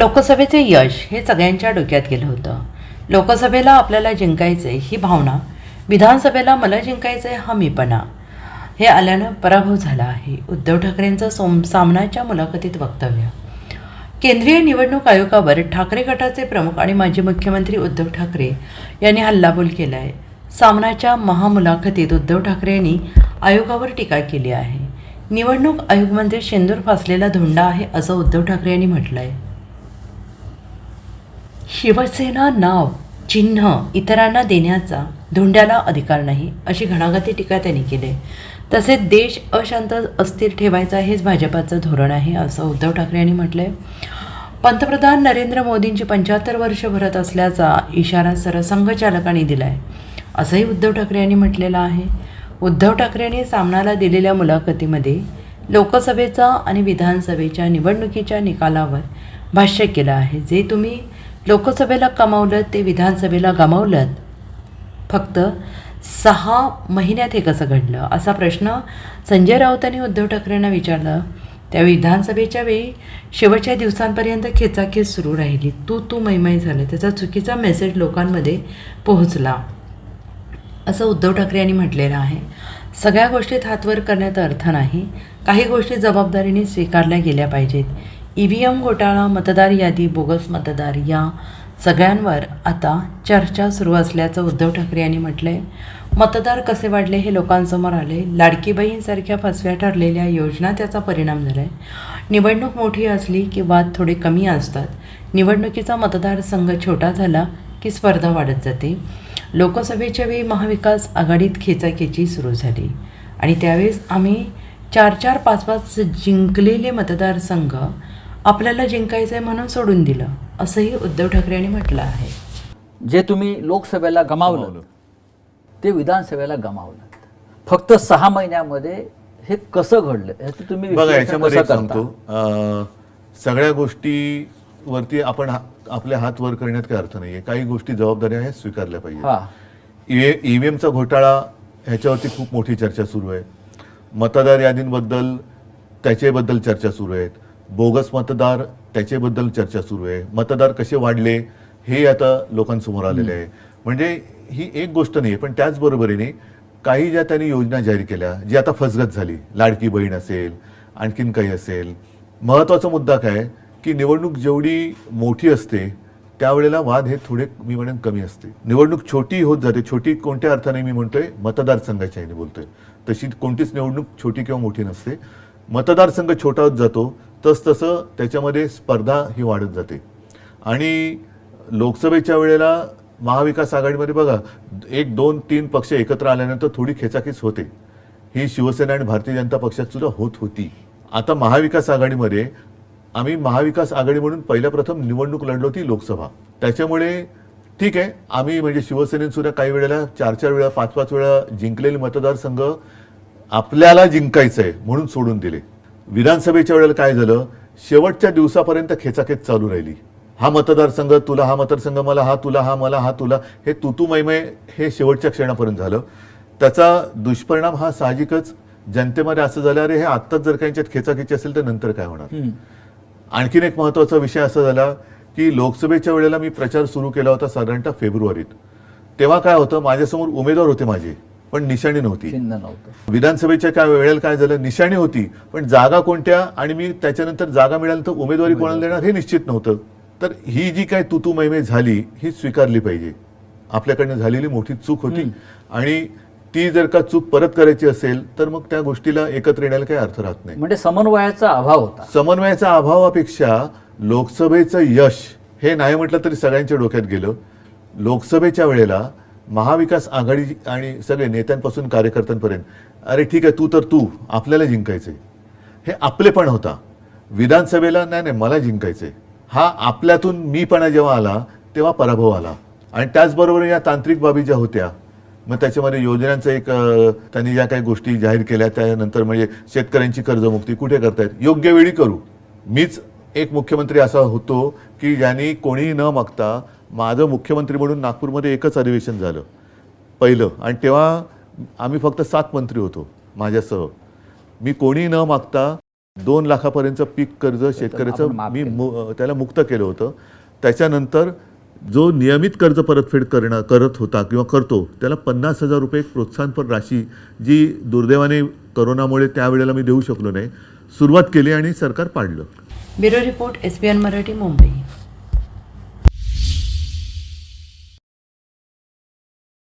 लोकसभेचे यश हे सगळ्यांच्या डोक्यात गेलं होतं. लोकसभेला आपल्याला जिंकायचे ही भावना विधानसभेला मला जिंकायचे हा मीपणा. हे आल्यानं पराभव झाला आहे उद्धव ठाकरेंचं सोम सामनाच्या मुलाखतीत वक्तव्य. केंद्रीय निवडणूक आयोगावर ठाकरे गटाचे प्रमुख आणि माजी मुख्यमंत्री उद्धव ठाकरे यांनी हल्लाबोल केला आहे सामनाच्या महामुलाखतीत उद्धव ठाकरे यांनी आयोगावर टीका केली आहे. निवडणूक आयोग म्हणजे शेंदूर फासलेला धोंडा आहे असं उद्धव ठाकरे यांनी म्हटलं आहे शिवसेना नाव चिन्ह इतरांना देण्याचा धोंड्याला अधिकार नाही अशी घणाघाती टीका त्यांनी केली. तसेच देश अशांत अस्थिर ठेवायचा हेच भाजपाचं धोरण आहे असं उद्धव ठाकरे यांनी म्हटलं आहे पंतप्रधान नरेंद्र मोदींची पंच्याहत्तर वर्ष भरत असल्याचा इशारा सरसंघचालकांनी दिला आहे असंही उद्धव ठाकरे यांनी म्हटलेलं आहे. उद्धव ठाकरे यांनी सामनाला दिलेल्या मुलाखतीमध्ये लोकसभेचा आणि विधानसभेच्या निवडणुकीच्या निकालावर भाष्य केलं आहे जे तुम्ही लोकसभेला कमावलं ते विधानसभेला गमावलं फक्त सहा महिन्यात हे कसं घडलं? असा प्रश्न संजय राऊतांनी उद्धव ठाकरेंना विचारला. त्या विधानसभेच्या वेळी शेवटच्या दिवसांपर्यंत खेचाखेच सुरू राहिली. तू तू मैमय झालं. त्याचा चुकीचा मेसेज लोकांमध्ये पोहोचला. असं उद्धव ठाकरे यांनी म्हटलेलं आहे. सगळ्या गोष्टीत हातवर करण्यात अर्थ नाही. काही गोष्टी जबाबदारीने स्वीकारल्या गेल्या पाहिजेत. ई व्ही एम घोटाळा मतदार यादी बोगस मतदार या सगळ्यांवर आता चर्चा सुरू असल्याचं उद्धव ठाकरे यांनी म्हटलं आहे मतदार कसे वाढले हे लोकांसमोर आले. लाडकी बहीणसारख्या फसव्या ठरलेल्या योजना त्याचा परिणाम झाला आहे निवडणूक मोठी असली की वाद थोडे कमी असतात. निवडणुकीचा मतदारसंघ छोटा झाला की स्पर्धा वाढत जाते. लोकसभेच्या वेळी महाविकास आघाडीत खेचाखेची सुरू झाली. आणि त्यावेळेस आम्ही चार चार पाच पाच जिंकलेले मतदारसंघ आपल्याला जिंकायचं आहे म्हणून सोडून दिलं असंही उद्धव ठाकरे यांनी म्हटलं आहे. जे तुम्ही लोकसभेला गमावलं ते विधानसभेला गमावलं. फक्त सहा महिन्यामध्ये हे कसं घडलं ह्याचं तुम्ही बघा याच्यामध्ये? सांगतो. सगळ्या गोष्टीवरती आपण हा- आपले हात वर करण्यात काही अर्थ नाहीये. काही गोष्टी जबाबदाऱ्या आहेत स्वीकारल्या हा. पाहिजे ईव्हीएमचा घोटाळा ह्याच्यावरती खूप मोठी चर्चा सुरू आहे. मतदार यादींबद्दल त्याच्याबद्दल चर्चा सुरू आहेत. बोगस मतदार त्याच्याबद्दल चर्चा सुरू आहे. मतदार कसे वाढले हे आता लोकांसमोर आलेले आहे. म्हणजे ही एक गोष्ट नाही पण त्याचबरोबरीने काही ज्या त्यांनी योजना जाहीर केल्या जी आता फसगत झाली. लाडकी बहीण असेल आणखीन काही असेल. महत्त्वाचा मुद्दा काय की निवडणूक जेवढी मोठी असते त्यावेळेला वाद हे थोडे मी म्हणेन कमी असते. निवडणूक छोटी होत जाते. छोटी कोणत्या अर्थाने मी म्हणतोय? मतदारसंघाच्या ह्याने बोलतोय. तशी कोणतीच निवडणूक छोटी किंवा मोठी नसते. मतदारसंघ छोटा होत जातो. तसतसं त्याच्यामध्ये स्पर्धा ही वाढत जाते. आणि लोकसभेच्या वेळेला महाविकास आघाडीमध्ये बघा एक दोन तीन पक्ष एकत्र आल्यानंतर थोडी खेचाखेच होते. ही शिवसेना आणि भारतीय जनता पक्षात सुद्धा होत होती. आता महाविकास आघाडीमध्ये आम्ही महाविकास आघाडी म्हणून पहिल्या प्रथम निवडणूक लढलो होती लोकसभा. त्याच्यामुळे ठीक आहे आम्ही म्हणजे शिवसेनेत सुद्धा काही वेळेला चार चार वेळा पाच पाच वेळा जिंकलेले मतदारसंघ आपल्याला जिंकायचं आहे म्हणून सोडून दिले. विधानसभेच्या वेळेला काय झालं? शेवटच्या दिवसापर्यंत खेचाखेच चालू राहिली. हा मतदारसंघ तुला हा मतदारसंघ मला हा तुला हा मला हा तुला हे तुतू मैमय हे शेवटच्या क्षणापर्यंत झालं. त्याचा दुष्परिणाम हा साहजिकच जनतेमध्ये असं झालं अरे हे आत्ताच जर काही याच्यात खेचाखेची असेल तर नंतर काय होणार. आणखीन एक महत्त्वाचा विषय असा झाला की लोकसभेच्या वेळेला मी प्रचार सुरू केला होता साधारणतः फेब्रुवारीत. तेव्हा काय होतं? माझ्यासमोर उमेदवार होते माझे. पण निशाणी नव्हती. चिन्ह नव्हतं. विधानसभेच्या काय वेळेला काय झालं? निशाणी होती. पण जागा कोणत्या? आणि मी त्याच्यानंतर जागा मिळाल्यानंतर उमेदवारी कोणाला देणार हे निश्चित नव्हतं. तर ही जी काय तुतू मैमे झाली ही स्वीकारली पाहिजे. आपल्याकडनं झालेली मोठी चूक होती. आणि ती जर का चूक परत करायची असेल तर मग त्या गोष्टीला एकत्र येण्याला काही अर्थ राहत नाही. म्हणजे समन्वयाचा अभाव होता. समन्वयाच्या अभावापेक्षा लोकसभेचं यश हे नाही म्हटलं तरी सगळ्यांच्या डोक्यात गेलं. लोकसभेच्या वेळेला महाविकास आघाडी आणि सगळे नेत्यांपासून कार्यकर्त्यांपर्यंत अरे ठीक आहे तू तर तू आपल्याला जिंकायचे हे आपलेपण होता. विधानसभेला नाही नाही मला जिंकायचे हा आपल्यातून मीपणा जेव्हा आला तेव्हा पराभव आला. आणि त्याचबरोबर या तांत्रिक बाबी ज्या होत्या मग त्याच्यामध्ये योजनांचं एक त्यांनी ज्या काही गोष्टी जाहीर केल्या त्यानंतर म्हणजे शेतकऱ्यांची कर्जमुक्ती कुठे करतायत? योग्य वेळी करू. मीच एक मुख्यमंत्री असा होतो की ज्यांनी कोणीही न मागता माझं मुख्यमंत्री म्हणून नागपूरमध्ये एकच अधिवेशन झालं. पहिलं. आणि तेव्हा आम्ही फक्त सात मंत्री होतो माझ्यासह. मी कोणीही न मागता दोन लाखापर्यंतचं पीक कर्ज शेतकऱ्याचं मी. मु- त्याला मुक्त केलं होतं. त्याच्यानंतर जो नियमित कर्ज परतफेड करणं करत होता किंवा करतो त्याला पन्नास हजार रुपये एक प्रोत्साहनपर राशी जी दुर्दैवाने करोनामुळे त्यावेळेला मी देऊ शकलो नाही सुरुवात केली आणि सरकार पाडलं. Bureau report S Marathi Mumbai.